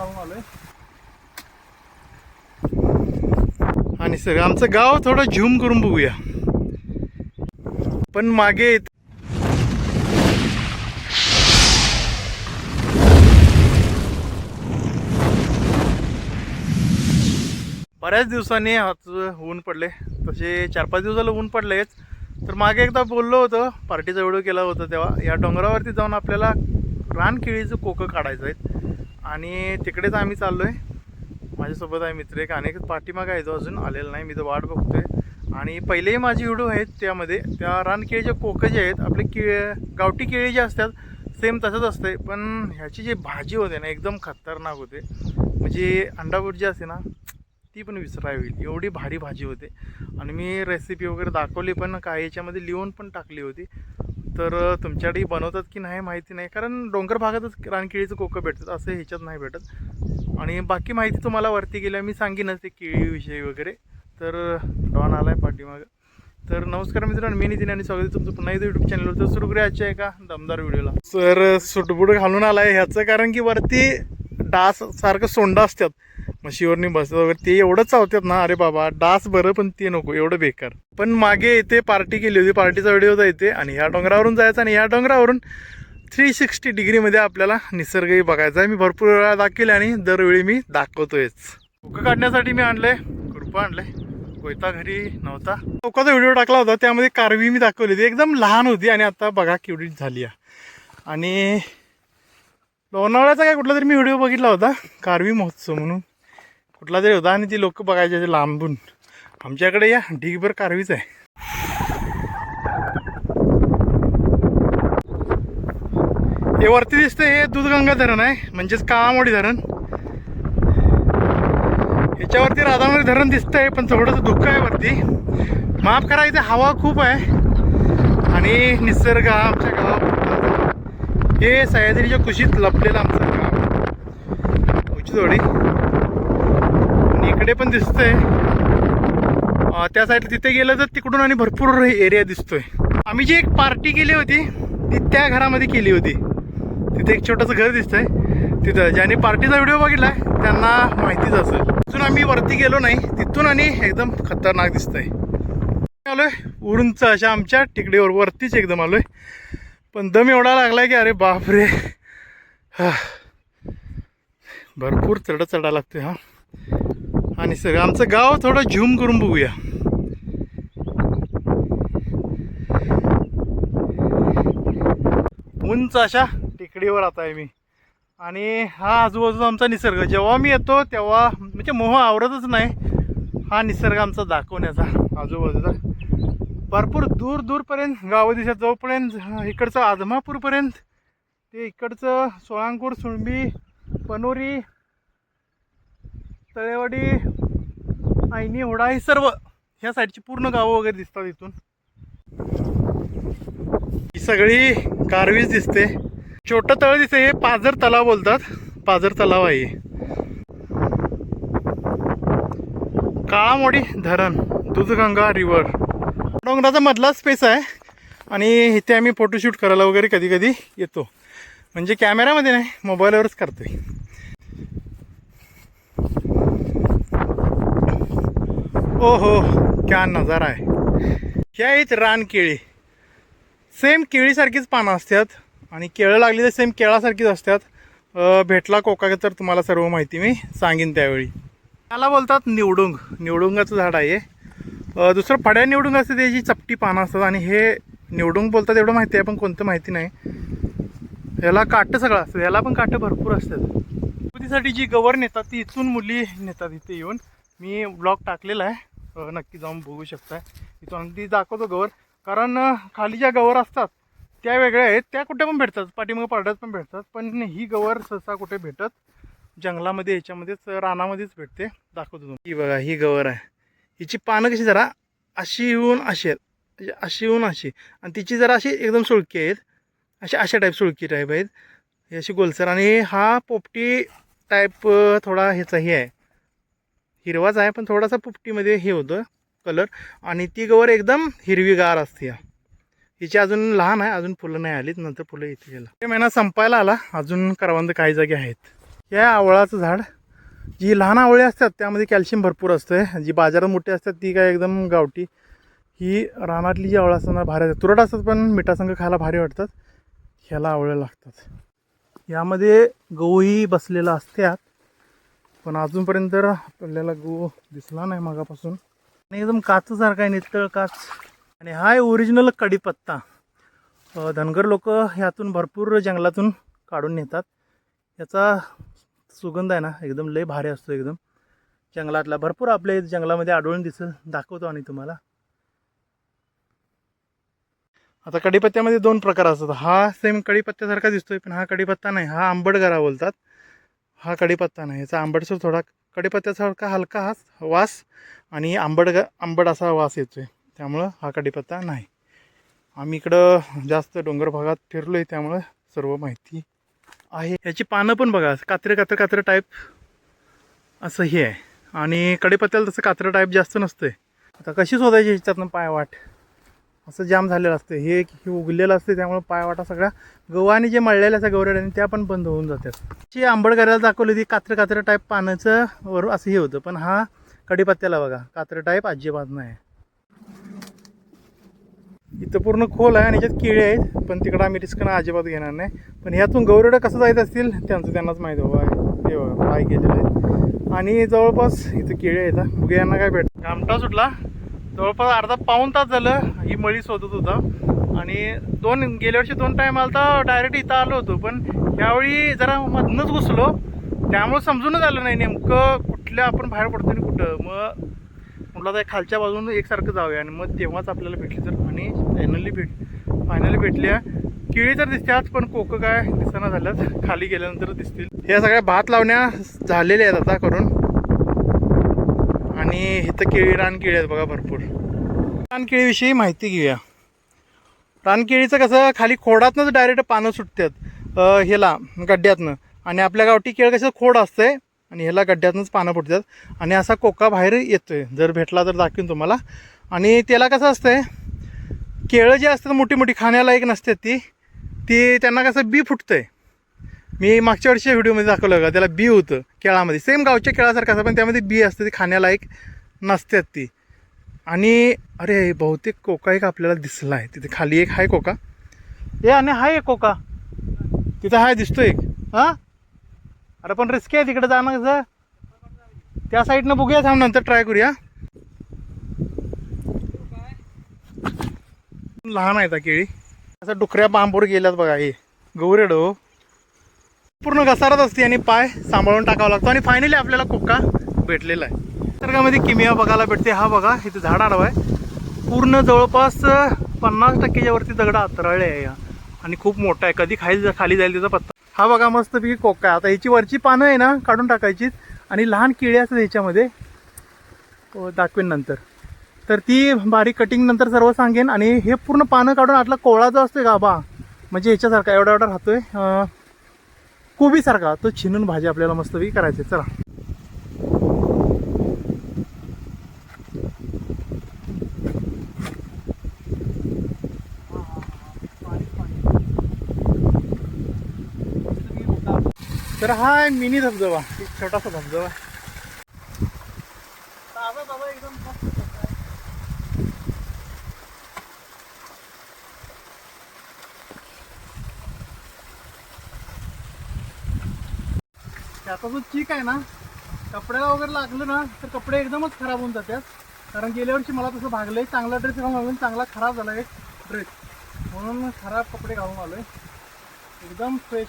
आलोय. आणि सगळं आमचं गाव थोडं झूम करून बघूया. पण मागे बऱ्याच दिवसांनी आज ऊन पडले. तसे चार पाच दिवसाला ऊन पडलेच. तर मागे एकदा बोललो होतं पार्टीचा व्हिडिओ केला होता तेव्हा. या डोंगरावरती जाऊन आपल्याला रानकेळीचं कोकं काढायचं आहेत. आणि तिकडेच आम्ही चाललो आहे माझ्यासोबत आहे मित्र एक. अनेक पाठीमागा आहे तो अजून. आलेला नाही. मी तर वाट बघतोय. आणि पहिलेही माझे व्हिडिओ आहेत त्यामध्ये. त्या रानकेळीचे कोकं जे आहेत आपले केळ गावठी केळी जे असतात सेम तसंच असते पण ह्याची जी भाजी होते ना एकदम खतरनाक होते. म्हणजे अंडाभूट जी असते ना ती पण विसरावी होईल. एवढी भारी भाजी होते. आणि मी रेसिपी वगैरे दाखवली पण काही याच्यामध्ये लिहून पण टाकली होती. तर तुमच्याकडे बनवतात की नाही माहिती नाही. कारण डोंगर भागातच रानकिळीचं कोकं भेटतात असं ह्याच्यात नाही भेटत. आणि बाकी माहिती तुम्हाला वरती गेल्या मी सांगेनच ते केळीविषयी वगैरे. तर डॉन आला आहे पाठीमागं. तर नमस्कार मित्रांनो मी नितीन आणि स्वागत आहे तुमचं पुन्हा एकदा युट्यूब चॅनलवर तर सुरू आहे का दमदार व्हिडिओला. सर सुटबुट घालून आला आहे ह्याचं कारण की वरती डास सारखं सोंडा असतात. म्हशीवरनी बसतात वगैरे. ते एवढं चावतात ना अरे बाबा डास बरं पण ते नको एवढं बेकार. पण मागे येते पार्टी केली होती पार्टीचा व्हिडिओ होता येते आणि ह्या डोंगरावरून जायचं आणि ह्या डोंगरावरून थ्री सिक्स्टी डिग्रीमध्ये आपल्याला निसर्गही बघायचा आहे. मी भरपूर वेळा दाखवले आणि दरवेळी मी दाखवतोयच. धुकं काढण्यासाठी मी आणलंय कृपा आणलंय. कोयता घरी नव्हता. चौकाचा व्हिडिओ टाकला होता त्यामध्ये कारवी मी दाखवली होती. एकदम लहान होती आणि आता बघा केवढी झाली आहे. आणि लोणावळ्याचा काय कुठला तरी मी व्हिडिओ बघितला होता कारवी महोत्सव म्हणून. कुठला तरी होता आणि ती लोक बघायचे ते लांबून. आमच्याकडे या ढीगभर कारवीच आहे. हे वरती दिसतं हे दूधगंगा धरण आहे म्हणजेच काळामोडी धरण. ह्याच्यावरती राधामोडी धरण दिसतंय पण थोडंसं दुःख आहे वरती. माफ करा इथे हवा खूप आहे. आणि निसर्ग हा आमच्या गावात हे सह्याद्रीच्या कुशीत लपलेलं आमचं गाव. उचीतोडी आणि इकडे पण दिसतंय. त्या साईड तिथे गेलं तर तिकडून आणि भरपूर एरिया दिसतोय. आम्ही जी एक पार्टी केली होती ती त्या घरामध्ये केली होती. तिथे एक छोटंसं घर दिसतंय. तिथं ज्यांनी पार्टीचा व्हिडिओ बघितलाय त्यांना माहितीच असेल. तिथून आम्ही वरती गेलो नाही तिथून आणि एकदम खतरनाक दिसतंय. आलोय उरूंच अशा आमच्या टिकडीवर वरतीच एकदम आलोय. पण दम एवढा लागलाय की अरे बापरे. हा. भरपूर चढ चढा लागतोय हा. आणि सगळं आमचं गाव थोडं झूम करून बघूया. उंच अशा टेकडीवर आता आहे मी. आणि हा आजूबाजूचा आमचा निसर्ग. जेव्हा मी येतो तेव्हा म्हणजे मोह आवरतच नाही. हा निसर्ग आमचा दाखवण्याचा आजूबाजूचा. भरपूर दूर दूरपर्यंत गाव दिशा जवळपर्यंत इकडचं आजमापूरपर्यंत ते इकडचं सोळांकूर सुळंबी पनोरी तळेवाडी आईनी होडा हे सर्व. ह्या साईडची पूर्ण गावं वगैरे दिसतात इथून. ही सगळी कारवीज दिसते. छोटं तळ दिसते हे पाझर तलाव बोलतात. पाझर तलाव आहे काळामोडी धरण दूधगंगा रिव्हर डोंगराचा मधला स्पेस आहे. आणि इथे आम्ही फोटोशूट करायला वगैरे कधी कधी येतो. म्हणजे कॅमेऱ्यामध्ये नाही मोबाईलवरच करतोय. ओ हो क्या नजारा आहे. ह्या आहेत रान केळी. सेम केळीसारखीच पानं असतात आणि केळं लागली तर सेम केळासारखीच असतात. भेटला कोका तर तुम्हाला सर्व माहिती मी सांगेन त्यावेळी. त्याला बोलतात निवडुंग. निवडुंगाचं झाड आहे दुसरं फड्या निवडुंग असते त्याची चपटी पानं असतात आणि हे निवडुंग बोलतात एवढं माहिती आहे पण कोणतं माहिती नाही. याला काटं सगळं असतं. याला पण काटं भरपूर असतात. गणपतीसाठी जी गवर नेतात ती इथून मुली नेतात इथे येऊन. मी ब्लॉग टाकलेला आहे. नक्की जाऊन बघू शकता इथून अगदी दाखवतो गवर. कारण खाली ज्या गवर असतात त्या वेगळ्या आहेत. त्या कुठे पण भेटतात. पाठीमागं पारड्यात पण भेटतात. पण ही गवर सहसा कुठे भेटत जंगलामध्ये ह्याच्यामध्येच रानामध्येच भेटते. दाखवतो तुम्ही ही बघा ही गवर आहे. हिची पानं कशी जरा अशी येऊन अशी आहेत. म्हणजे अशी येऊन अशी. आणि तिची जरा अशी एकदम सुळकी आहेत. अशी अशा टाईप सुळकी टाईप आहेत. ही अशी गोलसर. आणि हा पोपटी टाईप थोडा ह्याचाही आहे. हिरवाच आहे पण थोडासा पुपटीमध्ये हे होतं कलर आणि ती गवर एकदम हिरवीगार असते या. हिची अजून लहान आहे अजून फुलं नाही आलीत नंतर फुलं येते गेला. ते महिना संपायला आला अजून करवंद काही जागी आहेत. या आवळाचं झाड जी लहान आवळे असतात त्यामध्ये कॅल्शियम भरपूर असतं जी बाजारात मोठी असतात ती काय एकदम गावठी. ही रानातली जी आवळं असताना भारी असतात. तुरट असतात पण मिठासंग खायला भारी वाटतात. ह्याला आवळ्या लागतात. यामध्ये गहूही बसलेला असतात पण अजूनपर्यंत तर आपल्याला गो दिसला नाही मागापासून. आणि एकदम काचसारखा आहे नितळ काच. आणि हा आहे ओरिजिनल कडीपत्ता धनगर लोक ह्यातून भरपूर जंगलातून काढून नेतात. याचा सुगंध आहे ना एकदम लय भारी असतो एकदम. जंगलातला भरपूर आपल्या जंगलामध्ये आढळून दिसेल दाखवतो आणि तुम्हाला. आता कढीपत्त्यामध्ये दोन प्रकार असतात. हा सेम कडीपत्त्यासारखा दिसतोय पण हा कढीपत्ता नाही हा आंबट गरा बोलतात. हा कढीपत्ता नाही. याचा आंबटसर थोडा कढीपत्त्यासारखा हलका हा वास आणि आंबट ग आंबट असा वास येतो आहे त्यामुळं हा कढीपत्ता नाही. आम्ही इकडं जास्त डोंगर भागात फिरलो आहे त्यामुळं सर्व माहिती आहे. याची पानं पण बघा कात्रे कात्र कात्र टाईप असं हे आहे. आणि कढीपत्त्याला तसं कात्र टाईप जास्त नसतं आहे आता कशी शोधायची ह्याच्यातनं पायवाट असं जाम झालेलं असतं. हे हे उगलेलं असते त्यामुळे पायवाटा सगळ्या गव्हाने जे मळलेल्या असतात गवऱ्याने त्या पण बंद होऊन जातात. जी आंबट करायला दाखवली ती कात्र कात्र टाईप पानाचं वर असं हे होतं. पण हा कढीपत्त्याला बघा कात्र टाईप अजिबात नाही. इथं पूर्ण खोल आहे आणि याच्यात केळी आहेत पण तिकडं आम्ही रिस्कनं अजिबात घेणार नाही. पण ह्यातून गौरडं कसं जायचं असतील त्यांचं त्यांनाच माहीत बाबा हे बघा, पाय गेलेले आहेत आणि जवळपास इथं केळी आहेत हा. यांना काय भेट घामटा सुटला. जवळपास अर्धा पाऊण तास झालं ही मळी शोधत होता. आणि दोन गेल्या वर्षी दोन टाईम आला तर डायरेक्ट इथं आलो होतो. पण यावेळी जरा मधनंच घुसलो. त्यामुळं समजूनच आलं नाही नेमकं कुठल्या आपण बाहेर पडतो आणि कुठं. मग म्हटलं आता खालच्या बाजून एकसारखं जाऊया. आणि मग तेव्हाच आपल्याला भेटली तर आणि फायनली भेट फायनली भेटल्या. केळी तर दिसतात पण कोकं काय दिसना झाल्यात. खाली गेल्यानंतर दिसतील. या सगळ्या भात लावण्या झालेल्या आहेत आता करून. आणि इथं केळी रान केळी आहेत बघा भरपूर. रानकेळीविषयी माहिती घेऊया. रानकेळीचं कसं खाली खोडातनंच डायरेक्ट पानं सुटतात ह्याला गड्ड्यातनं. आणि आपल्या गावठी केळ कसं खोड असतंय आणि ह्याला गड्ड्यातनंच पानं फुटतात आणि असा कोका बाहेर येतोय. जर भेटला तर दाखवीन तुम्हाला. आणि त्याला कसं असतंय केळं जे असतात मोठी मोठी खाण्यालायक नसतात ती ती त्यांना कसं बी फुटतंय. मी मागच्या वर्षी व्हिडिओमध्ये दाखवलं का त्याला बी होतं केळामध्ये. सेम गावच्या केळासारखं असं पण त्यामध्ये बी असते ती खाण्यालायक नसतात ती. आणि अरे बहुतेक कोका एक आपल्याला दिसला आहे तिथे खाली एक आहे कोका. ए आणि हाय एक कोका. तिथं हाय दिसतो एक. हां? अरे पण रिस्क आहे तिकडे जाणं कसं त्या साईडनं बघूया थांब नंतर ट्राय करूया. लहान आहेत हा केळी. असं डुकऱ्या बांबूर गेल्यात बघा हे. गौरेड हो पूर्ण घसारत असते आणि पाय सांभाळून टाकावा लागतो. आणि फायनली आपल्याला कोका भेटलेला आहे. निसर्गामध्ये किमिया बघायला भेटते. हा बघा इथे झाड आडवा आहे. पूर्ण जवळपास पन्नास टक्केच्या वरती दगड आतरळले आहे या. आणि खूप मोठा आहे. कधी खाली खाली जाईल त्याचा पत्ता. हा बघा मस्तपैकी कोका आहे. आता ह्याची वरची पानं आहे ना काढून टाकायची. आणि लहान किळे असतात ह्याच्यामध्ये. तो दाखवेन नंतर. तर ती बारीक कटिंग नंतर सर्व सांगेन. आणि हे पूर्ण पानं काढून आतला कोवळा जो असतोय गाभा म्हणजे ह्याच्यासारखा एवढा एवढा राहतोय कोबीसारखा तो छिनून भाजी आपल्याला मस्तपैकी करायची आहे. चला. तर हा आहे मिनी धबधबा एक छोटासा धबधबा. ताजा एकदम मस्त त्याचा जो चीक आहे ना. कपड्याला वगैरे लागलं ना तर कपडे एकदमच खराब होऊन जातात. कारण गेल्या वर्षी मला तसं भागलं आहे चांगला ड्रेस घालून चांगला खराब झाला एक ड्रेस म्हणून खराब कपडे घालून आलोय. एकदम फ्रेश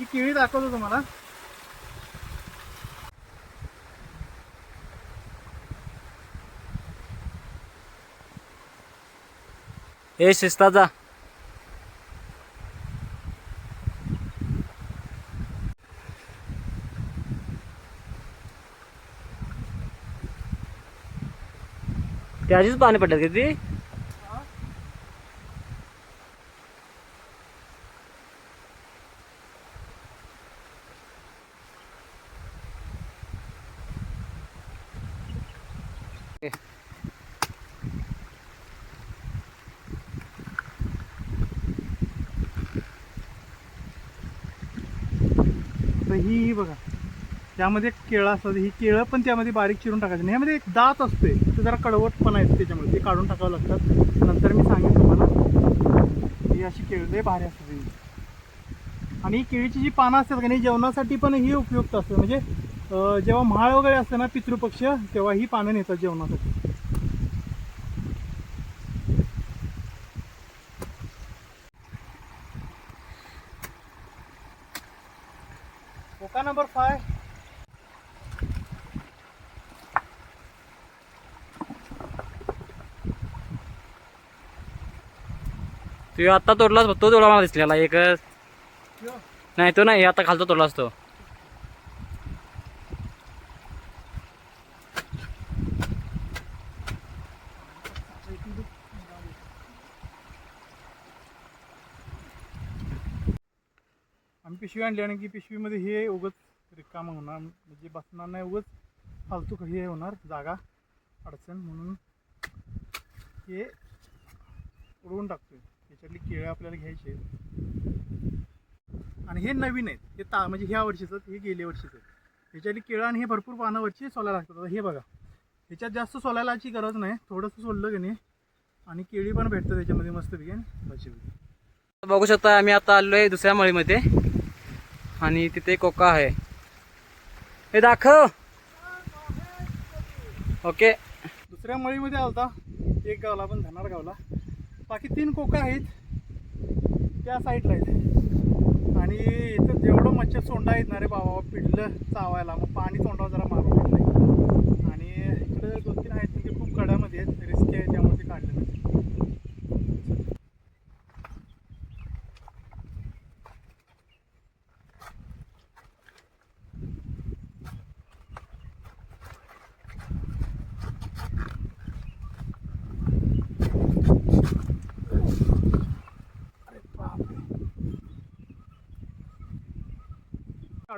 ही केळी दाखवतो तुम्हाला. हे शिस्ता जा. त्याचीच पाणी पडतात किती ही बघा त्यामध्ये एक केळं असतात ही केळं पण त्यामध्ये बारीक चिरून टाकायचं नाही. ह्यामध्ये एक दात असते ते जरा कडवट पण आहेत त्याच्यामुळे ते काढून टाकावं लागतात. नंतर मी सांगेन तुम्हाला ही अशी केळ लय भारी असतात आणि केळीची जी पानं असतात का नाही जेवणासाठी पण ही उपयुक्त असते म्हणजे जेव्हा म्हाळ वगैरे असते ना पितृपक्ष तेव्हा ही पानं नेतात जेवणासाठी. Coca number five. तू आता तोडलास तो तोडला मला दिसलेला एक नाही तो नाही आता खालचा तोडलास तो आम्ही पिशवी आणली आणि की पिशवीमध्ये हे उगच रिकामं होणार म्हणजे बसणार नाही उगच फालतू हे होणार जागा अडचण म्हणून हे उडवून टाकतोय. त्याच्यातली केळं आपल्याला घ्यायची आहेत. आणि हे नवीन आहेत. हे ता म्हणजे ह्या वर्षीचं हे गेल्या वर्षीचं आहे. ह्याच्यातली केळं आणि हे भरपूर पानावरची सोलायला लागतात. आता हे बघा. ह्याच्यात जास्त सोलायलाची गरज नाही. थोडंसं सोललं की नाही. आणि केळी पण भेटतं त्याच्यामध्ये मस्त आणि भाजी बघू शकता आम्ही आता आलोय दुसऱ्या मळीमध्ये. आणि तिथे कोका आहे. हे दाखव. ओके. दुसऱ्या मळीमध्ये आलता. एक गावला पण धनार गावला. बाकी तीन कोका आहेत. त्या साईडला आहेत. आणि इथं जेवढं मच्छर सोंडा आहेत ना रे बाबा पिडलं चावायला मग पाणी तोंडावर जरा मारून घेतलंय. आणि इकडं दोन तीन आहेत पण ते खूप कड्यामध्ये आहेत. रिस्की आहे त्यामुळे ते काढले नाही अरे बापरे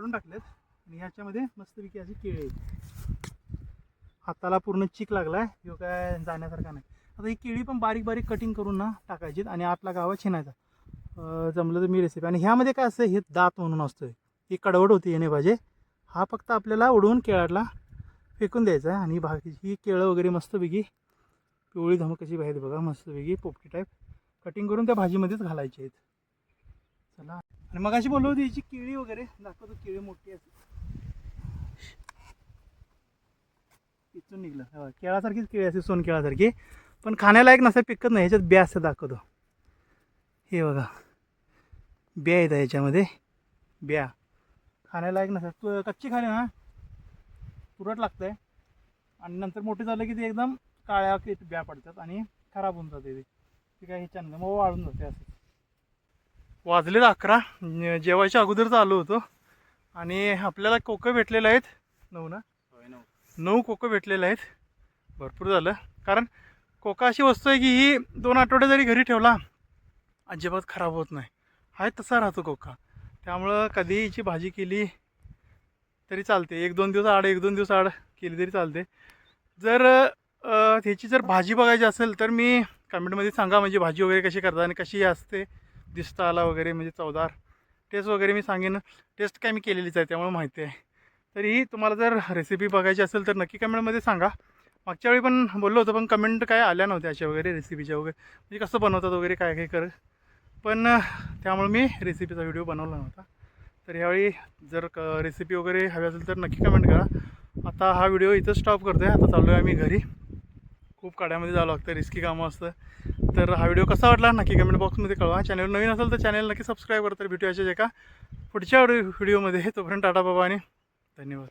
काढून टाकलेत. आणि ह्याच्यामध्ये मस्तपैकी अशी केळी आहेत. हाताला पूर्ण चिक लागलाय. किंवा काय जाण्यासारखा नाही. आता ही केळी पण बारीक बारीक कटिंग करून ना टाकायची आणि आतला गावा छिनायचा. जमलं तर मी रेसिपी आणि ह्यामध्ये काय असतं हे दात म्हणून असतं ही कडवड होती येणे पाहिजे. हा फक्त आपल्याला उडवून केळाला फेकून द्यायचा आहे. आणि बाकी ही केळं वगैरे मस्तपैकी पिवळी धमक कशी बाहेर बघा मस्तपैकी पोपटी टाईप कटिंग करून त्या भाजीमध्येच घालायचे आहेत. चला. आणि मग अशी बोललो होती याची केळी वगैरे. दाखवतो केळी मोठी असते इथून निघलं. केळासारखीच केळी असते सोन केळासारखी पण खाण्यालायक नसते पिकत नाही ह्याच्यात ब्या असतं दाखवतो. हे बघा ब्या येतात ह्याच्यामध्ये. ब्या. खाण्यालायक नसतात तू कच्ची खाली ना. तुरट लागतंय. आणि नंतर मोठी झालं की ते एकदम काळ्या ब्या पडतात आणि खराब होऊन जाते ते. ते काय ह्याच्यानं मग वाळून जाते असं वाजलेत अकरा. जेवायच्या अगोदरच आलो होतो. आणि आपल्याला कोकं भेटलेले आहेत. नऊ ना? नऊ. कोकं भेटलेले आहेत. भरपूर झालं. कारण कोका अशी वस्तू आहे की ही दोन आठवडे जरी घरी ठेवला अजिबात खराब होत नाही. आहे तसा राहतो कोका. त्यामुळं कधी हिची भाजी केली तरी चालते. एक दोन दिवस आड एक दोन दिवस आड केली तरी चालते. जर ह्याची जर भाजी बघायची असेल तर मी कमेंटमध्ये सांगा म्हणजे भाजी वगैरे कशी करतात आणि कशी असते. दिसता आला वगैरे म्हणजे चवदार टेस्ट वगैरे मी सांगेन. टेस्ट काय मी केलेलीच आहे त्यामुळे माहिती आहे. तरीही तुम्हाला जर रेसिपी बघायची असेल तर नक्की कमेंटमध्ये सांगा. मागच्या वेळी पण बोललो होतो पण कमेंट काय आल्या नव्हत्या अशा वगैरे रेसिपीच्या वगैरे. म्हणजे कसं बनवतात वगैरे काय काय कर. पण त्यामुळे मी रेसिपीचा व्हिडिओ बनवला नव्हता. तर ह्यावेळी जर क रेसिपी वगैरे हवी असेल तर नक्की कमेंट करा. आता हा व्हिडिओ इथं स्टॉप करतो आहे आता चाललो आहे आम्ही घरी. खूप काड्यामध्ये जावं लागतं रिस्की कामं असतं. तर हा व्हिडिओ कसा वाटला नक्की कमेंट बॉक्समध्ये कळवा. चॅनल नवीन असेल तर चॅनल नक्की सबस्क्राईब करतात तर जे का एका पुढच्या व्हिडिओमध्ये तोपर्यंत टाटा बाबा आणि धन्यवाद.